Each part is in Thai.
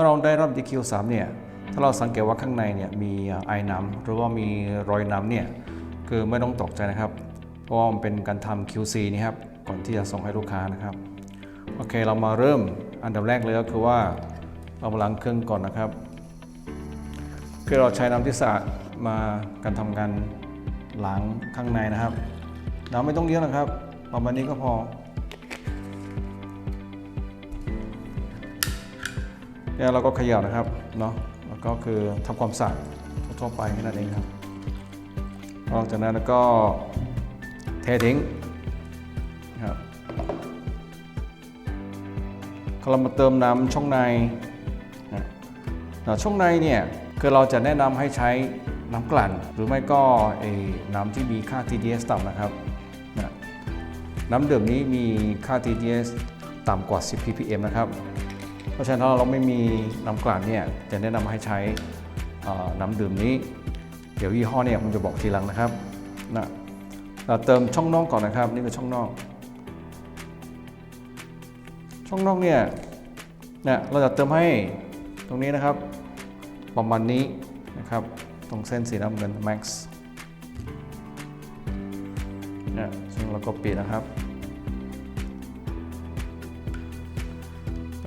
มื่อเราได้รับ DQ3 เนี่ยถ้าเราสังเกตว่าข้างในเนี่ยมีไอน้ำหรือว่ามีรอยน้ำเนี่ยคือไม่ต้องตกใจนะครับ เพราะว่ามันเป็นการทำ QC นี่ครับก่อนที่จะส่งให้ลูกค้านะครับโอเคเรามาเริ่มอันดับแรกเลยก็คือว่าเรามาล้างเครื่องก่อนนะครับคือเราใช้น้ำที่สะอาดมาการทำการล้างข้างในนะครับ น้ำไม่ต้องเยอะนะครับ ประมาณนี้ก็พอ แล้วเราก็เขย่านะครับเนาะแล้วก็คือทำความสะอาดทั่วๆไปแค่นั้นเองครับนอกจากนั้นแล้วก็เททิ้งนะครับเรามาเติมน้ำช่องในนะช่องในเนี่ยคือเราจะแนะนำให้ใช้น้ำกลั่น หรือไม่ก็ไอ้น้ำที่มีค่า TDS ต่ำนะครับนะน้ำดื่มนี้มีค่า TDS ต่ำกว่า 10 ppm นะครับ ราะฉะนั้นถ้าเราไม่มีน้ำกลั่นเนี่ยจะแนะนำให้ใช้น้ำดื่มนี้ เดี๋ยวยี่ห้อเนี่ยผมจะบอกทีหลังนะครับนะเราเติมช่องน่อกก่อนนะครับ นี่คือช่องน่อกช่องน่อกเนี่ยนี่ยเราจะเติมให้ตรงนี้นะครับ ประมาณนี้นะครับ ตรงเส้นสีน้ำเงิน max นี่ยซึ่งเราก็ปิดนะครับ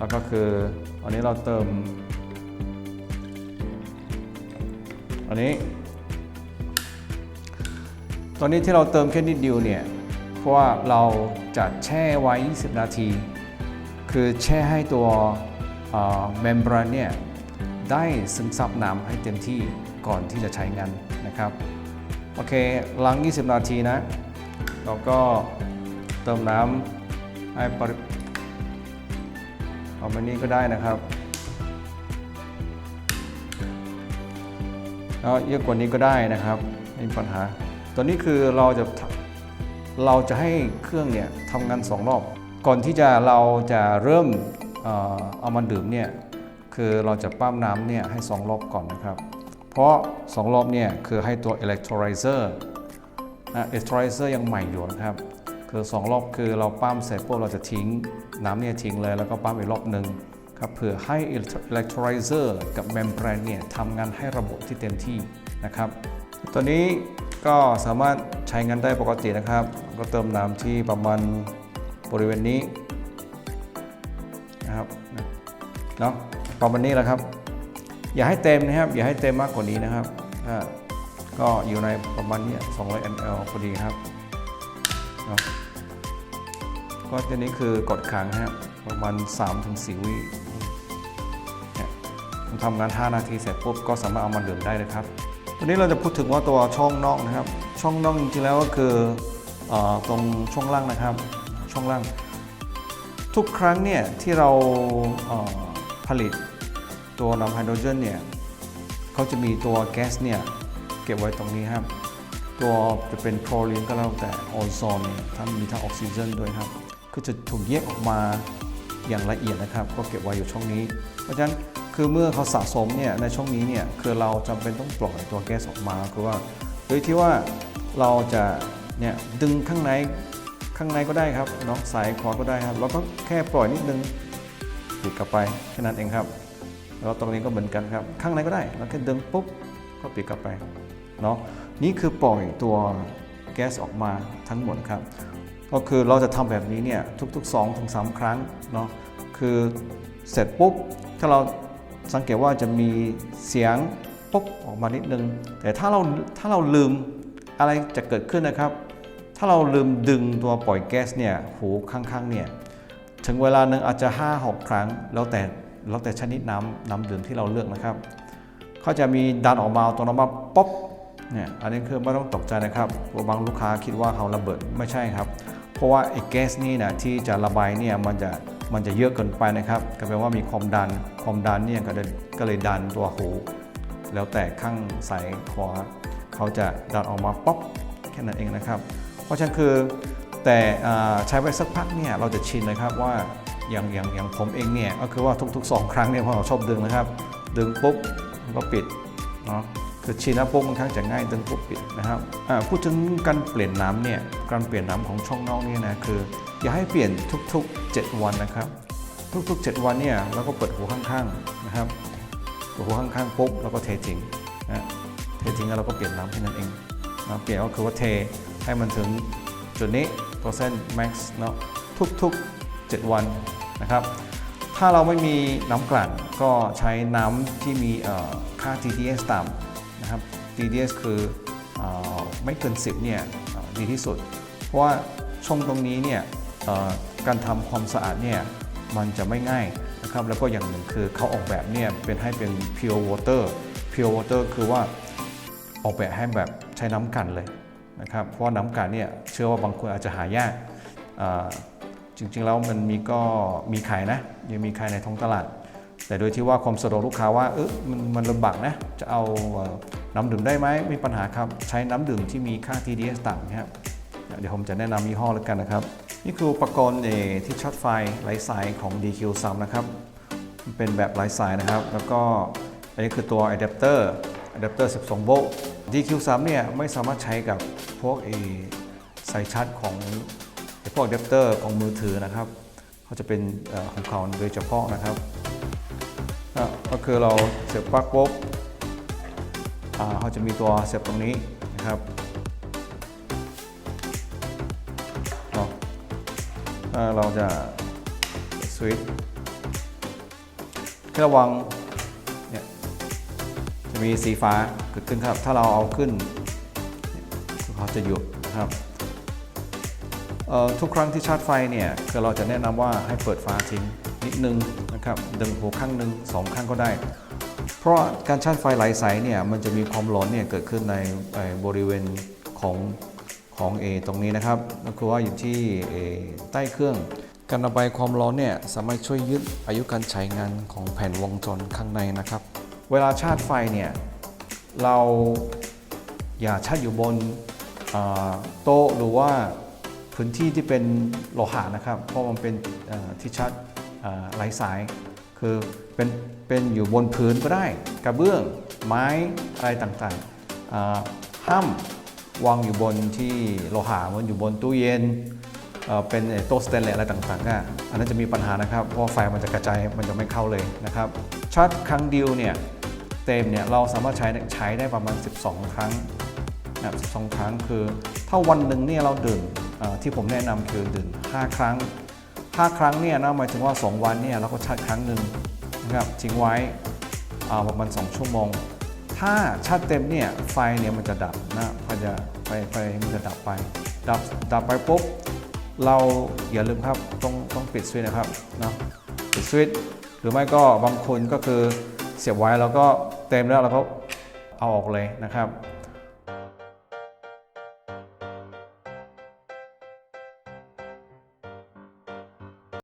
แล้วก็คืออันนี้เราเติม อันนี้ ตอนนี้ที่เราเติมแค่นิดเดียวเนี่ย เพราะว่าเราจะแช่ไว้ 20 นาที คือแช่ให้ตัวเมมเบรนเนี่ยได้ซึมซับน้ำให้เต็มที่ก่อนที่จะใช้งานนะครับ โอเคหลัง20 นาทีนะ เราก็เติมน้ำให้ปริ เอามานี้ก็ได้นะครับแล้วเยอะกว่านี้ก็ได้นะครับไม่มีปัญหา ตัวนี้คือเราจะเราจะให้เครื่องเนี่ยทำงานสองรอบ ก่อนที่จะเราจะเริ่มเอามาดื่มเนี่ยคือเราจะปั้มน้ำเนี่ยให้สองรอบก่อนนะครับ เพราะสองรอบเนี่ยคือให้ตัว electrolyzer นะ electrolyzer ยังใหม่อยู่นะครับ คือสองรอบคือเราปั้มเสร็จปุ๊บเราจะทิ้งน้ำเนี่ยทิ้งเลย แล้วก็ปั้มอีกรอบหนึ่งครับเพื่อให้ electrolyzer กับ membrane เนี่ยทำงานให้ระบบที่เต็มที่นะครับ ตัวนี้ก็สามารถใช้งานได้ปกตินะครับ ก็เติมน้ำที่ประมาณบริเวณนี้นะครับเนาะประมาณนี้แหละครับ อย่าให้เต็มนะครับ อย่าให้เต็มมากกว่านี้นะครับก็อยู่ในประมาณเนี้200 ml พอดีครับ เนาะก็ตัวนี้คือกดขังนะครับประมาณ3-4วิเนี่ยผมทำงาน 5 นาทีเสร็จปุ๊บก็สามารถเอามาดื่มได้เลยครับวันนี้เราจะพูดถึงว่าตัวช่องนอกนะครับ ช่องนอกจริงๆแล้วก็คืออตรงช่องล่างนะครับ ช่องล่าง ทุกครั้งเนี่ยที่เราเอ่อผลิตตัวน้ำไฮโดรเจนเนี่ยเขาจะมีตัวแก๊สเนี่ยเก็บไว้ตรงนี้ครับ ตัวจะเป็นโคลีนก็แล้วแต่โอโซนเนี่ยถ้ามีทั้งออกซิเจนด้วยครับก็จะถูกแยกออกมาอย่างละเอียดนะครับ ก็เก็บไว้อยู่ช่องนี้ เพราะฉะนั้นคือเมื่อเขาสะสมเนี่ยในช่องนี้เนี่ยคือเราจำเป็นต้องปล่อยตัวแก๊สออกมาคือว่าโดยที่ว่าเราจะเนี่ยดึงข้างในข้างในก็ได้ครับเนาะสายคอก็ได้ครับเราก็แค่ปล่อยนิดนึงปิดกลับไปแค่นั้นเองครับ แล้วตรงนี้ก็เหมือนกันครับ ข้างในก็ได้แล้วแค่ดึงปุ๊บก็ปิดกลับไปเนาะ นี่คือปล่อยตัวแก๊สออกมาทั้งหมดครับ ก็คือเราจะทำแบบนี้เนี่ยทุกๆ2-3ถึง3ครั้งเนาะคือเสร็จปุ๊บ ถ้าเราสังเกตว่าจะมีเสียงปุ๊บออกมานิดนึง แต่ถ้าเราถ้าเราลืมอะไรจะเกิดขึ้นนะครับ ถ้าเราลืมดึงตัวปล่อยแก๊สเนี่ยหูข้างๆเนี่ยถึงเวลาหนึ่งอาจจะ 5-6 ครั้ง แล้วแต่แล้วแต่ชนิดน้ำน้ำดื่มที่เราเลือกนะครับเขาจะมีดันออกมาตัวน้ำมาป๊อป เนี่ยอันนี้คือไม่ต้องตกใจนะครับเพราะบางลูกค้าคิดว่าเขาระเบิดไม่ใช่ครับ เพราะว่าไอ้แก๊สนี่นะที่จะระบายเนี่ยมันจะมันจะเยอะเกินไปนะครับก็แปลว่ามีความดันความดันเนี่ยก็เลยก็เลยดันตัวหู แล้วแต่ข้างซ้ายขวาเขาจะดันออกมาป๊อปแค่นั้นเองนะครับ เพราะฉะนั้นคือแต่ใช้ไปสักพักเนี่ยเราจะชินนะครับว่าอย่างอย่างอย่างผมเองเนี่ยก็คือว่าทุกๆ 2 ครั้งเนี่ยพอเราชอบดึงนะครับ ดึงปุ๊บก็ปิดเนาะ คือชินนะปุ๊บบางครั้งจะง่ายดึงปุ๊บปิดนะครับพูดถึงการเปลี่ยนน้ำเนี่ยการเปลี่ยนน้ำของช่องนอกเนี่ยนะคือ อย่าให้เปลี่ยนทุกๆ 7 วันนะครับ ทุกๆ 7 วันเนี่ยเราก็เปิดหัวข้างๆนะครับเปิดหัวข้างๆปุ๊บแล้วก็เททิ้งนะเททิ้งแล้วเราก็เปลี่ยนน้ำแค่นั้นเองนะเปลี่ยนก็คือว่าเทให้มันถึงจุดนี้เปอร์เซ็น max เนาะทุกๆ 7 วันนะครับถ้าเราไม่มีน้ำกลั่นก็ใช้น้ำที่มีค่า TDS ต่ำ นะครับ TDS คืออไม่เกิน 10เนี่ยดีที่สุด เพราะว่าช่องตรงนี้เนี่ยการทำความสะอาดเนี่ยมันจะไม่ง่ายนะครับแล้วก็อย่างหนึ่งคือเขาออกแบบเนี่ยเป็นให้เป็น pure water pure water คือว่าออกแบบให้แบบใช้น้ำกันเลยนะครับเพราะว่าน้ำกันเนี่ยเชื่อว่าบางคนอาจจะหายากจริงๆแล้วมันมีก็มีขายนะยังมีขายในท้องตลาด แต่โดยที่ว่าความสะดวกลูกค้าว่าเออมันมันลำบากนะจะเอา น้ำดื่มได้ไหมไม่มีปัญหาครับ ใช้น้ำดื่มที่มีค่า TDS ต่ำนะครับเดี๋ยวผมจะแนะนำยี่ห้อแล้วกันนะครับ นี่คืออุปกรณ์ที่ชาร์จไฟไร้สายของ DQ3 นะครับมันเป็นแบบไร้สายนะครับ แล้วก็อันนี้คือตัวอะแดปเตอร์อะแดปเตอร์ 12 โวลต์ DQ3 เนี่ยไม่สามารถใช้กับพวกเอสายชาร์จของพวกอะแดปเตอร์ของมือถือนะครับเขาจะเป็นของเขาโดยเฉพาะนะครับก็คือเราเสียบปลั๊กปุ๊บอ่า เขาจะมีตัวเสียบตรงนี้นะครับเนาถ้าเราจะสวิตช์แค่ระวังเนี่ยจะมีสีฟ้าเกิดขึ้นครับ ถ้าเราเอาขึ้นเขาจะหยุดนะครับทุกครั้งที่ชาร์จไฟเนี่ยคือเราจะแนะนำว่าให้เปิดฝาทิ้งนิดนึงนะครับดึงหัวข้างหนึ่งสองข้างก็ได้ เพราะการชาร์จไฟหลายสายเนี่ยมันจะมีความร้อนเนี่ยเกิดขึ้นในบริเวณของของเอตรงนี้นะครับก็คือว่าอยู่ที่ใต้เครื่องการระบายความร้อนเนี่ยสามารถช่วยยืดอายุการใช้งานของแผ่นวงจรข้างในนะครับ เวลาชาร์จไฟเนี่ยเราอย่าชาร์จอยู่บนโต๊ะหรือว่าพื้นที่ที่เป็นโลหะนะครับ เพราะมันเป็นที่ชาร์จเอ่อไร้สาย คือเป็นเป็นอยู่บนพื้นก็ได้ กระเบื้อง ไม้อะไรต่างๆห้ามวางอยู่บนที่โลหะมันอยู่บนตู้เย็นเป็นโต๊ะสแตนเลสอะไรต่างๆอะอันนั้นจะมีปัญหานะครับเพราะไฟมันจะกระจายมันจะไม่เข้าเลยนะครับชาร์จครั้งเดียวเนี่ยเต็มเนี่ยเราสามารถใช้ใช้ได้ประมาณ 12 ครั้งนะครับ12 ครั้งคือ ถ้าวันหนึ่งเนี่ยเราดื่มที่ผมแนะนำคือดื่ม5 ครั้ง 5ครั้งเนี่ยนะหมายถึงว่า 2 วันเนี่ยเราก็ชาร์จครั้งหนึ่งนะครับทิ้งไว้อ่าประมาณ2ชั่วโมง ถ้าชาร์จเต็มเนี่ยไฟเนี่ยมันจะดับนะไฟจะไฟไฟมันจะดับไป ดับดับไปปุ๊บเราอย่าลืมครับต้องต้องปิดสวิตช์นะครับนะปิดสวิตช์หรือไม่ก็บางคนก็คือเสียบไว้แล้วก็เต็มแล้วเราก็เอาออกเลยนะครับ